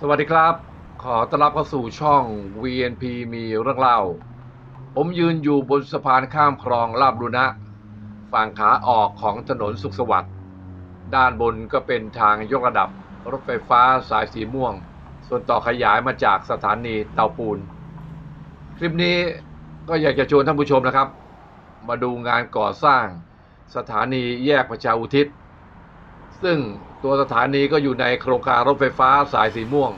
สวัสดีครับ ขอต้อนรับเข้าสู่ช่อง VNP มีเรื่องเล่า ผมยืนอยู่บนสะพานข้ามคลองลาบรุนะ ฝั่งขาออกของถนนสุขสวัสดิ์ ด้านบนก็เป็นทางยกระดับรถไฟฟ้าสายสีม่วง ส่วนต่อขยายมาจากสถานีเตาปูน คลิปนี้ก็อยากจะชวนท่านผู้ชมนะครับ มาดูงานก่อสร้างสถานีแยกประชาอุทิศ ซึ่ง ตัวสถานีก็อยู่ในโครงการรถไฟฟ้าสายสีม่วง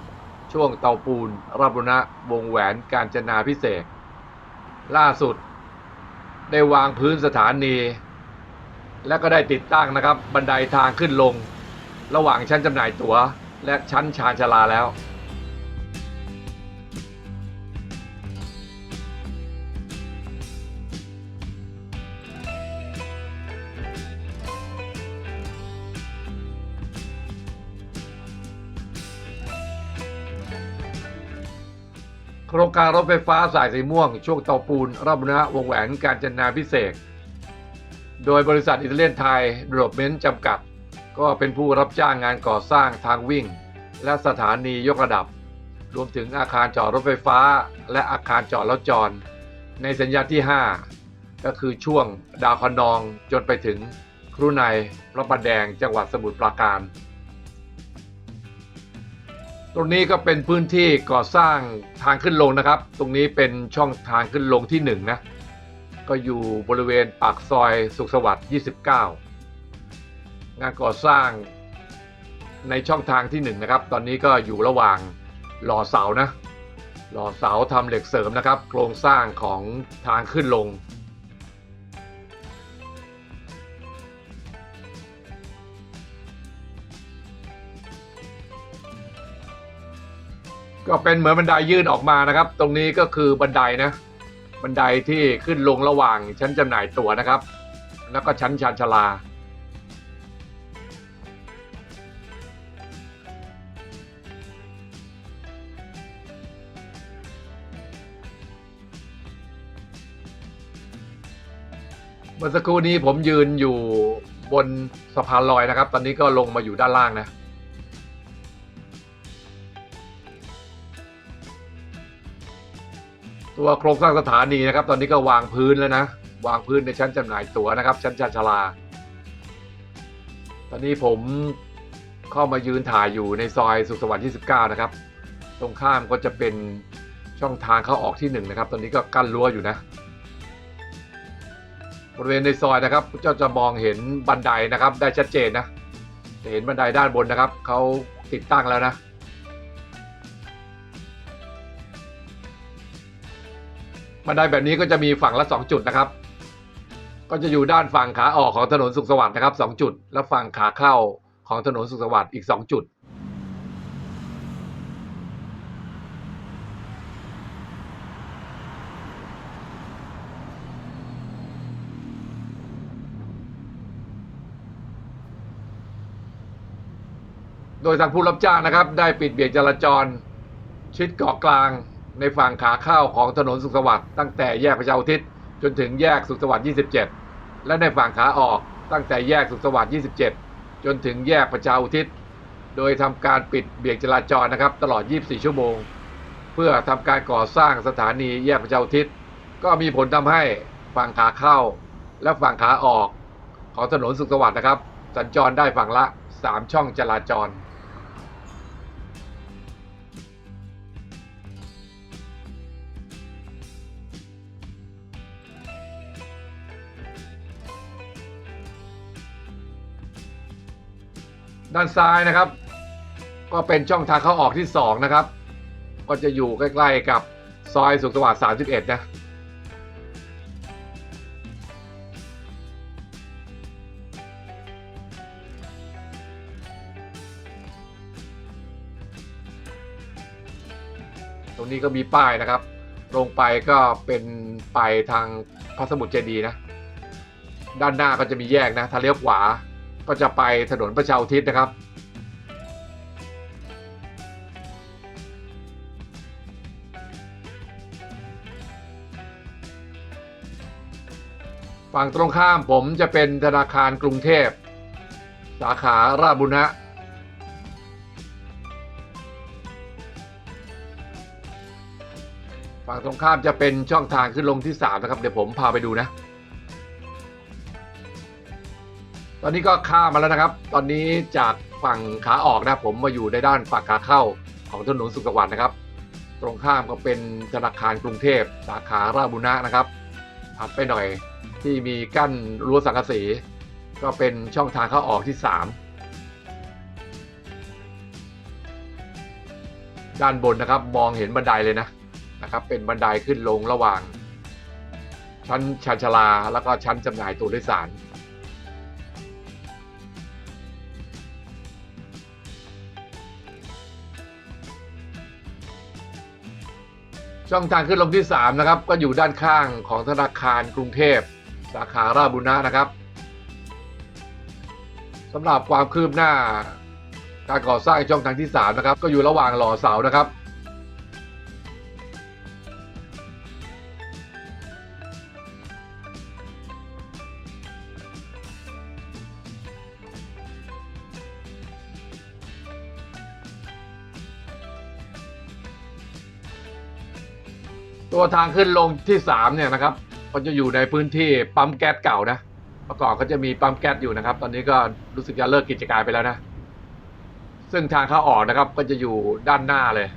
ช่วงเตาปูนรับุรณะวงแหวนการจนาพิเศษ ล่าสุด ได้วางพื้นสถานี และก็ได้ติดตั้งนะครับ บันไดทางขึ้นลง ระหว่างชั้นจำหน่ายตั๋ว และชั้นชานชาลาแล้ว โครงการรถไฟฟ้าสายสีม่วง ช่วงเตาปูนราชบุรณะวงแหวนการจนาพิเศษ โดยบริษัทอิตาเลียนไทยดรอปเมนจำกัด ก็เป็นผู้รับจ้างงานก่อสร้างทางวิ่ง และสถานียกระดับ รวมถึงอาคารจอดรถไฟฟ้า และอาคารจอดรถจร ในสัญญาที่ 5 ก็คือช่วงดาวคะนองจนไปถึงครูในพระประแดงจังหวัดสมุทรปราการ ตรงนี้ก็เป็นพื้นที่ก่อสร้างทางขึ้นลงนะครับ ตรงนี้เป็นช่องทางขึ้นลงที่1นงนะ ก็อยู่บริเวณปากซอยสุขสวัสดิ์ 29 งานก่อสร้างในช่องทางที่1นงนะครับ ตอนนี้ก็อยู่ระหว่างหล่อเสานะ หล่อเสาทำเหล็กเสริมนะครับ โครงสร้างของทางขึ้นลง ก็เป็นเหมือนบันไดยื่นออกมานะครับ ตรงนี้ก็คือบันไดนะ บันไดที่ขึ้นลงระหว่างชั้นจำหน่ายตั๋วนะครับ แล้วก็ชั้นชานชาลา เมื่อสักครู่นี้ผมยืนอยู่บนสะพานลอยนะครับ ตอนนี้ก็ลงมาอยู่ด้านล่างนะ ตัวโครงสร้างสถานีนะครับ ตอนนี้ก็วางพื้นแล้วนะ วางพื้นในชั้นจำหน่ายตั๋วนะครับ ชั้นชานชาลา ตอนนี้ผมเข้ามายืนถ่ายอยู่ในซอยสุขสวัสดิ์29นะครับ ตรงข้ามก็จะเป็นช่องทางเข้าออกที่1นะครับ ตอนนี้ก็กั้นรั้วอยู่นะบริเวณในซอยนะครับเจ้าจะมองเห็นบันไดนะครับ ได้ชัดเจนนะจะเห็นบันไดด้านบนนะครับเขาติดตั้งแล้วนะ บันไดแบบนี้ก็จะมีฝั่งละ 2 จุดนะครับ ก็จะอยู่ด้านฝั่งขาออกของถนนสุขสวัสดิ์นะครับ 2 จุด และฝั่งขาเข้าของถนนสุขสวัสดิ์อีก 2 จุดโดยทางผู้รับจ้างนะครับ ได้ปิดเบี่ยงจราจร ชิดเกาะกลาง ในฝั่งขาเข้าของถนนสุขสวัสดิ์ตั้งแต่แยกประชาอุทิศจนถึงแยกสุขสวัสดิ์27 และในฝั่งขาออกตั้งแต่แยกสุขสวัสดิ์27 จนถึงแยกประชาอุทิศ โดยทำการปิดเบี่ยงจราจรนะครับ ตลอด 24 ชั่วโมง เพื่อทำการก่อสร้างสถานีแยกประชาอุทิศ ก็มีผลทำให้ฝั่งขาเข้า และฝั่งขาออก ของถนนสุขสวัสดิ์นะครับ สัญจรได้ฝั่งละ 3 ช่องจราจร ด้านซ้ายนะครับ ก็เป็นช่องทางเข้าออกที่ 2 นะครับ ก็จะอยู่ใกล้ๆกับซอยสุขสวัสดิ์31 นะตรงนี้ก็มีป้ายนะครับ ลงไปก็เป็นไปทางพระสมุทรเจดีย์นะ ด้านหน้าก็จะมีแยกนะ ถ้าเลี้ยวขวา ก็จะไปถนนประชาอุทิศนะครับ ฝั่งตรงข้ามผมจะเป็นธนาคารกรุงเทพ สาขาราชบุรณะฝั่งตรงข้ามจะเป็นช่องทางขึ้นลงที่ 3 นะครับ เดี๋ยวผมพาไปดูนะ อนนี้ก็ข้ามมาแล้วนะครับ ตอนนี้จากฝั่งขาออกนะผมมาอยู่ในด้านฝั่งขาเข้าของถนนสุขสวัสดิ์นะครับ ตรงข้ามก็เป็นธนาคารกรุงเทพสาขาราบุรณะนะครับถัดไปหน่อยที่มีกั้นรั้วสังกะสี ก็เป็นช่องทางเข้าออกที่ 3 ด้านบนนะครับมองเห็นบันไดเลยนะนะครับ เป็นบันไดขึ้นลงระหว่าง ชั้นชานชลาแล้วก็ชั้นจำหน่ายตัวโดยสาร ช่องทางขึ้นลงที่ 3 นะครับ ก็อยู่ด้านข้างของธนาคารกรุงเทพ สาขาราชบุรณะนะครับสำหรับความคืบหน้าการก่อสร้างช่องทางที่ 3 นะครับ ก็อยู่ระหว่างหล่อเสานะครับ ตัวทางขึ้นลงที่สามเนี่ยนะครับก็จะอยู่ในพื้นที่ปั๊มแก๊สเก่านะเมื่อก่อนก็จะมีปั๊มแก๊สอยู่นะครับ ตอนนี้ก็รู้สึกจะเลิกกิจการไปแล้วนะ ซึ่งทางเข้าออกนะครับก็จะอยู่ด้านหน้าเลย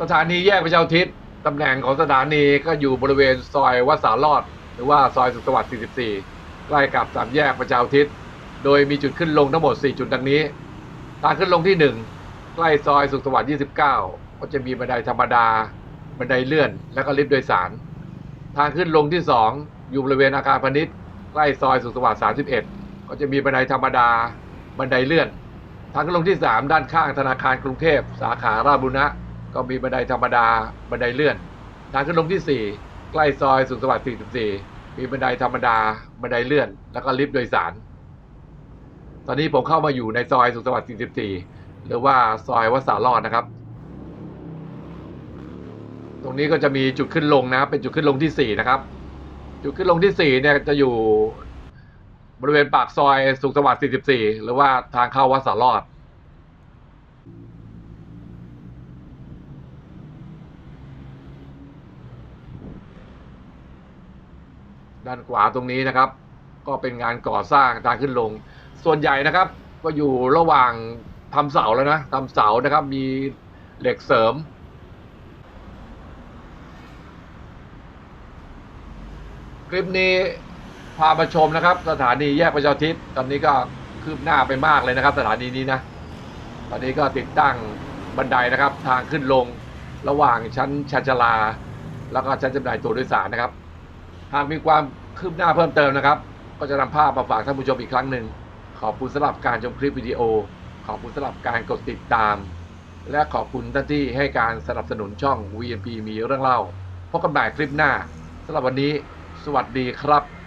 สถานีแยกประชาทิศตำแหน่งของสถานีก็อยู่บริเวณซอยวัดสารอด หรือว่าซอยสุขสวัสดิ์ 44 ใกล้กับสามแยกประชาอุทิศ โดยมีจุดขึ้นลงทั้งหมด 4 จุดดังนี้ ทางขึ้นลงที่ 1 ใกล้ซอยสุขสวัสดิ์ 29 ก็จะมีบันไดธรรมดา บันไดเลื่อน และก็ลิฟต์โดยสาร ทางขึ้นลงที่ 2 อยู่บริเวณอาคารพาณิชย์ใกล้ซอยสุขสวัสดิ์ 31 ก็จะมีบันไดธรรมดา บันไดเลื่อน ทางขึ้นลงที่ 3 ด้านข้างธนาคารกรุงเทพ สาขาราชบุรณะ ก็มีบันไดธรรมดา บันไดเลื่อน ทางขึ้นลงที่ 4 ใกล้ซอยสุขสวัสดิ์44 มีบันไดธรรมดา บันไดเลื่อน แล้วก็ลิฟต์โดยสาร ตอนนี้ผมเข้ามาอยู่ในซอยสุขสวัสดิ์44 หรือว่าซอยวัดสารอดนะครับ ตรงนี้ก็จะมีจุดขึ้นลงนะ เป็นจุดขึ้นลงที่ 4 นะครับ จุดขึ้นลงที่ 4 เนี่ยจะอยู่บริเวณปากซอยสุขสวัสดิ์44 หรือว่าทางเข้าวัดสารอด ด้านขวาตรงนี้นะครับ ก็เป็นงานก่อสร้างทางขึ้นลง ส่วนใหญ่นะครับ ก็อยู่ระหว่างทำเสาแล้วนะทำเสานะครับ มีเหล็กเสริมคลิปนี้พามาชมนะครับ สถานีแยกประชาธิปตอนนี้ก็คืบหน้าไปมากเลยนะครับ สถานีนี้นะ ตอนนี้ก็ติดตั้งบันไดนะครับ ทางขึ้นลงระหว่างชั้นชานชลา แล้วก็ชั้นจำหน่ายตัวโดยสารนะครับ หากมีความคืบหน้าเพิ่มเติมนะครับ ก็จะนำภาพมาฝากท่านผู้ชมอีกครั้งหนึ่ง ขอบคุณสำหรับการชมคลิปวิดีโอ ขอบคุณสำหรับการกดติดตาม และขอบคุณท่านที่ให้การสนับสนุนช่อง VMP มีเรื่องเล่าพบกันใหม่คลิปหน้าสำหรับวันนี้ สวัสดีครับ